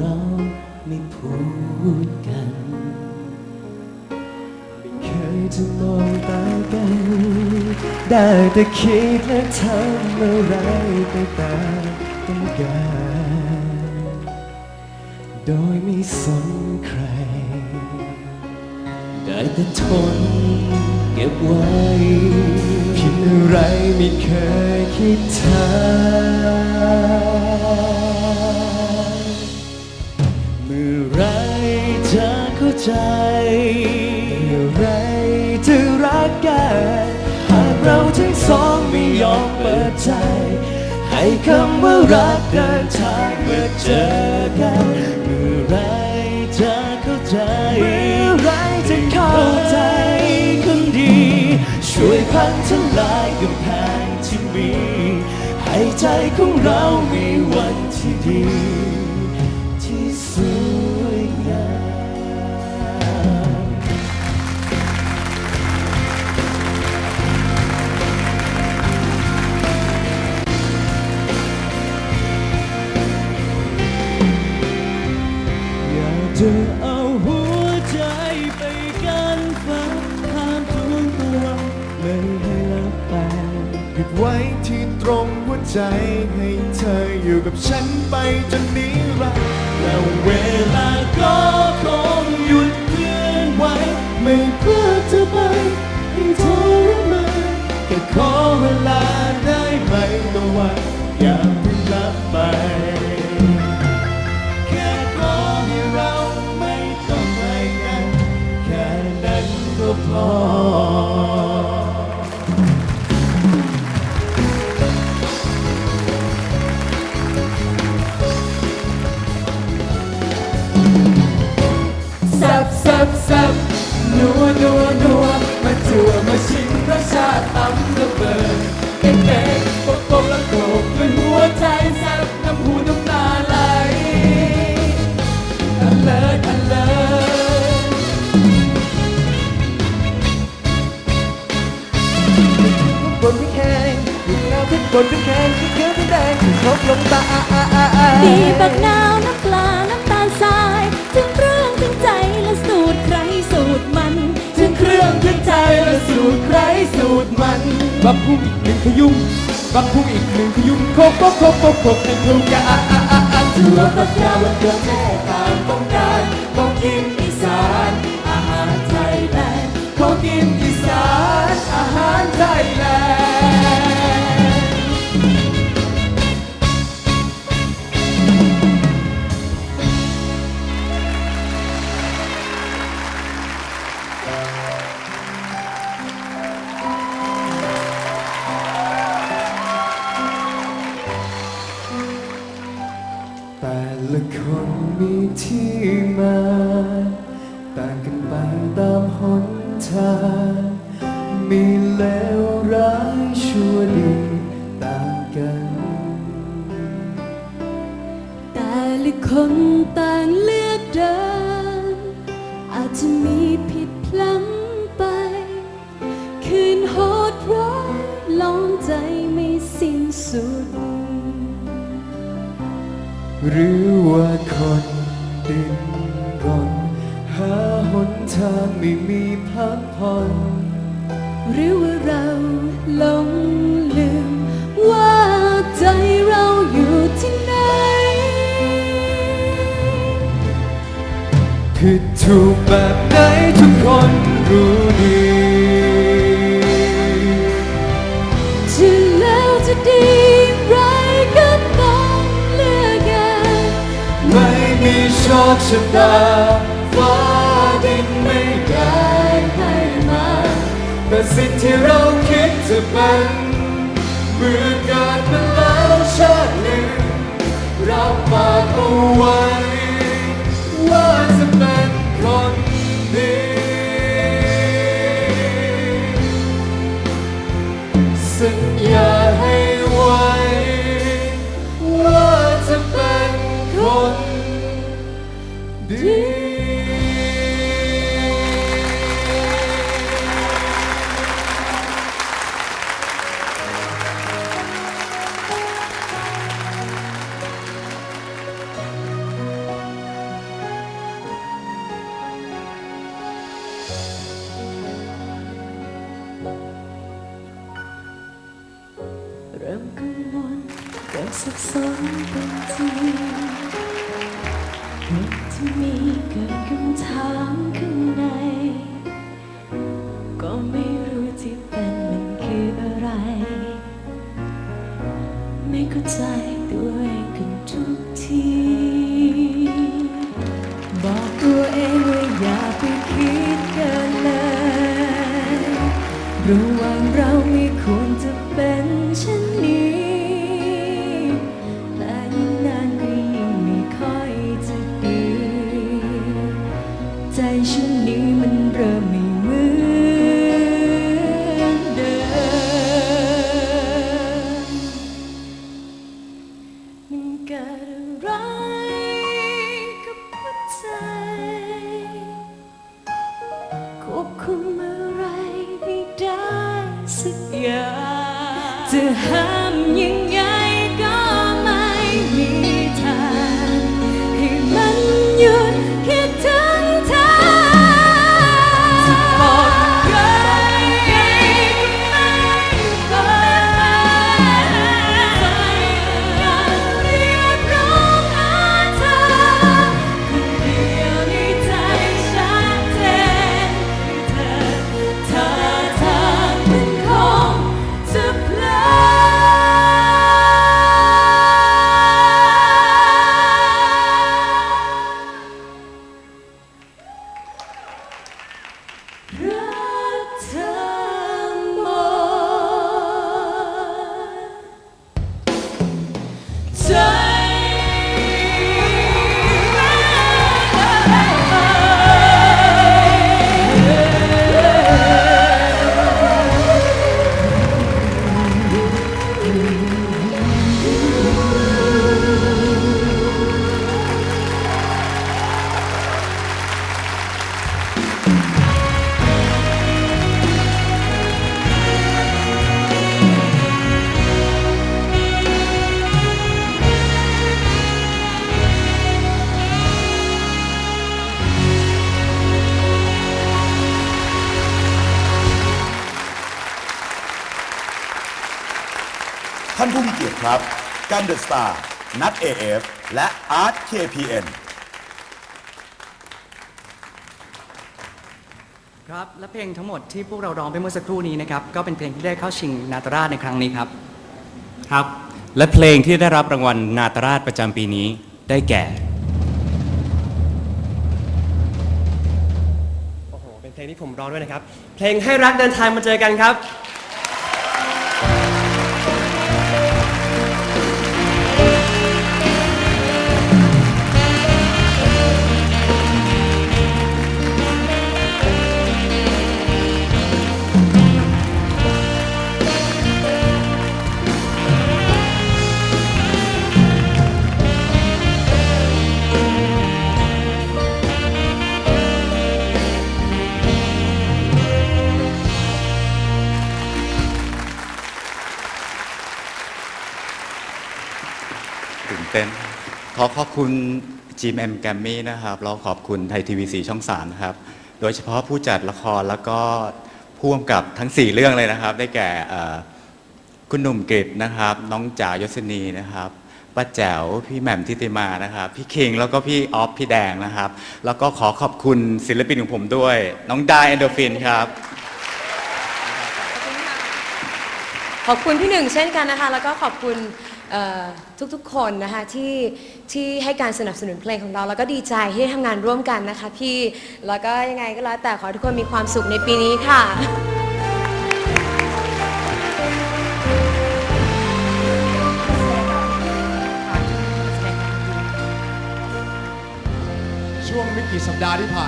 เราไม่พูดกัน ไม่เคยจะมองตากัน ได้แต่คิดและทำอะไรไปตามต้องการ โดยไม่สนใคร ได้แต่ทนเก็บไว้ผิดอะไรไม่เคยคิดทาง ใจเมื่อไรจะรักกันหากเราทั้งสองไม่ยอมเปิดใจ ให้คำว่ารักเดินทางเมื่อเจอกันเมื่อไรจะเข้าใจเมื่อไรจะเข้าใจคนดี ช่วยพังทลายกำแพงที่มี ให้ใจของเรามีวันที่ดี อยากจะเอาหัวใจไปกันฟ้าข้ามทวงตะวันไม่ให้ลับไปหยุดไว้ที่ตรงหัวใจให้เธออยู่กับฉันไปจนนิรันดร์แล้วเวลาก็คง เบิดเก่งเก่งโกโก้ละโกบด้วยหัวใจแซ่บน้ำหูน้ำตาไหลอันเลิศอันเลิศบนพี่แข้งอยู่แล้วที่บนพี่แข้งที่เขียวที่แดงที่ครบลงตาดีบักนาว บับพุ่งอีกหนึ่งขยุ่มบับพุ่งอีกหนึ่งขยุ่มโคกโคกโคกโคกในทุ่งกะอะอะอะอะจั่วฝักยาววันเกิดแม่ตา ที่มา ต่างกันไปตามหนทาง มีเลวร้ายชั่วดีต่างกัน แต่ละคนต่างเลือกเดิน อาจจะมีผิดพลั้งไป คืนโหดร้ายลองใจไม่สิ้นสุดหรือว่าคน ดิ้นรน หาหนทางไม่มีพักผ่อนหรือว่าเราหลงลืม ว่าใจเราอยู่ที่ไหนผิดถูกแบบไหนทุกคนรู้ดี โชคชะตาฟ้าดินไม่ได้ให้มาแต่สิ่งที่เราคิดจะเป็นเมื่อเกิดมาแล้วชาติหนึ่งรับปากเอาไว้ว่าจะเป็นคนดีสัญญา อย่ รั ครับ กันเดอะสตาร์นัด AF และอาร์ต KPN ครับ และเพลงทั้งหมดที่พวกเราร้องไปเมื่อสักครู่นี้นะครับ ก็เป็นเพลงที่ได้เข้าชิงนาตราชในครั้งนี้ครับ ครับ และเพลงที่ได้รับรางวัลนาตราชประจำปีนี้ได้แก่ โอ้โห เป็นเพลงที่ผมร้องด้วยนะครับ เพลงให้รักเดินทางมาเจอกันครับ เต้นขอขอบคุณ GMM g a m m y นะครับแล้วขอบคุณไทยทีวีสีช่อง3นะครับ โดยเฉพาะผู้จัดละครแล้วก็ผู้กำกับทั้ง 4 เรื่องเลยนะครับ ได้แก่คุณหนุ่มกฤษนะครับ น้องจ๋ายศนีนะครับป้าแจ๋วพี่แหม่มทิติมานะครับ พี่คิงแล้วก็พี่ออฟพี่แดงนะครับ แล้วก็ขอขอบคุณศิลปินของผมด้วย น้องไดเอนโดฟินครับ ขอบคุณพี่หนึ่งเช่นกันนะคะ แล้วก็ขอบคุณ ทุกๆคนนะคะที่ที่ให้การสนับสนุนเพลงของเรา แล้วก็ดีใจที่ได้ทำงานร่วมกันนะคะพี่ แล้วก็ยังไงก็แล้วแต่ขอให้ทุกคนมีความสุขในปีนี้ค่ะ ช่วงไม่กี่สัปดาห์ที่ผ่าน